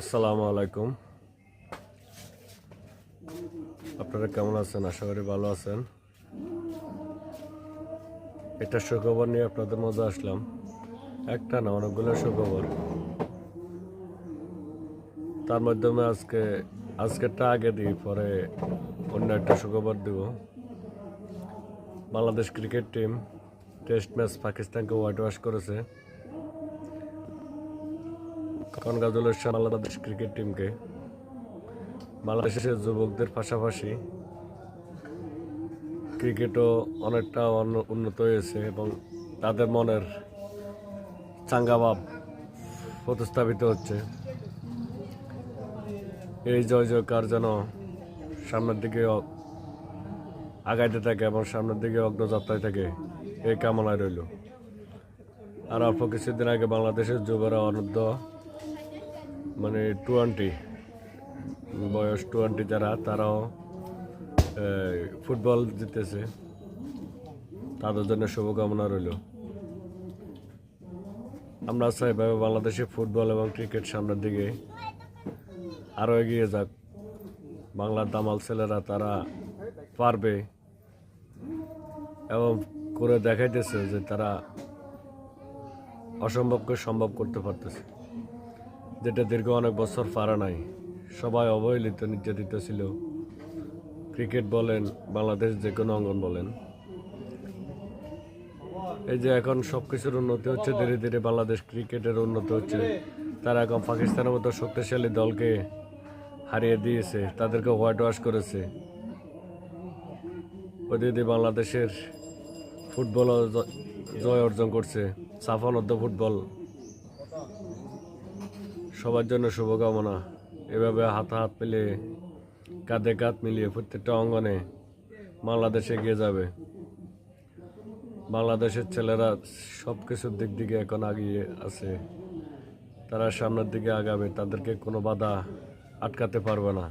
আসসালামু আলাইকুম। আপনারা কেমন আছেন? আশা করি ভালো আছেন। একটা সুখবর নিয়ে আপনাদের মজা আসলাম। একটা না, অনেকগুলো সুখবর। তার মাধ্যমে আজকে, আজকেরটা আগে দিই, পরে অন্য একটা সুখবর দিব। Bangladesh cricket team test match পাকিস্তানকে হোয়াইট ওয়াশ করেছে। কনগ্রাচুলেশন বাংলাদেশ ক্রিকেট টিমকে। বাংলাদেশের যুবকদের পাশাপাশি ক্রিকেটও অনেকটা উন্নত হয়েছে এবং তাদের মনের চাঙ্গাভাব প্রতিস্থাপিত হচ্ছে। এই জয় জয়কার যেন সামনের দিকে আগাইতে থাকে এবং সামনের দিকে অগ্রযাত্রায় থাকে, এই কামনায় রইল। আর অল্প কিছুদিন আগে বাংলাদেশের যুবরা অনূর্ধ্ব মানে টোয়েন্টি, বয়স টোয়েন্টি যারা, তারাও ফুটবল জিতেছে। তাদের জন্য শুভকামনা রইল। আমরা চাই এভাবে বাংলাদেশে ফুটবল এবং ক্রিকেট সামনের দিকে। আরও এগিয়ে যাক। বাংলার দামাল ছেলেরা তারা পারবে। এবং করে দেখাইতেছে যে তারা অসম্ভবকে সম্ভব করতে পারতেছে। যেটা দীর্ঘ অনেক বছর পারা নাই। সবাই অবহেলিত, নির্যাতিত ছিল। ক্রিকেট বলেন, বাংলাদেশ যে কোনো অঙ্গন বলেন। এই যে এখন সব কিছুর উন্নতি হচ্ছে, ধীরে ধীরে বাংলাদেশ ক্রিকেটের উন্নতি হচ্ছে। তারা এখন পাকিস্তানের মতো শক্তিশালী দলকে হারিয়ে দিয়েছে, তাদেরকে হোয়াইট ওয়াশ করেছে। ওদিকে বাংলাদেশের ফুটবলও জয় অর্জন করছে অর্ধ ফুটবল। সবার জন্য শুভকামনা। এভাবে হাত হাত মিলিয়ে, কাঁধে কাঁধ মিলিয়ে প্রত্যেকটা অঙ্গনে বাংলাদেশে এগিয়ে যাবে। বাংলাদেশের ছেলেরা সব কিছুর দিক দিকে এখন আগিয়ে আছে। তারা সামনের দিকে আগাবে, তাদেরকে কোনো বাধা আটকাতে পারবে না।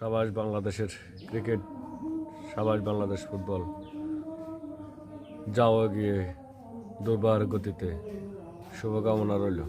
সবাই বাংলাদেশের ক্রিকেট সবাই বাংলাদেশ ফুটবল। যাওয়া গিয়ে দুর্বার গতিতে। শুভকামনা রইল।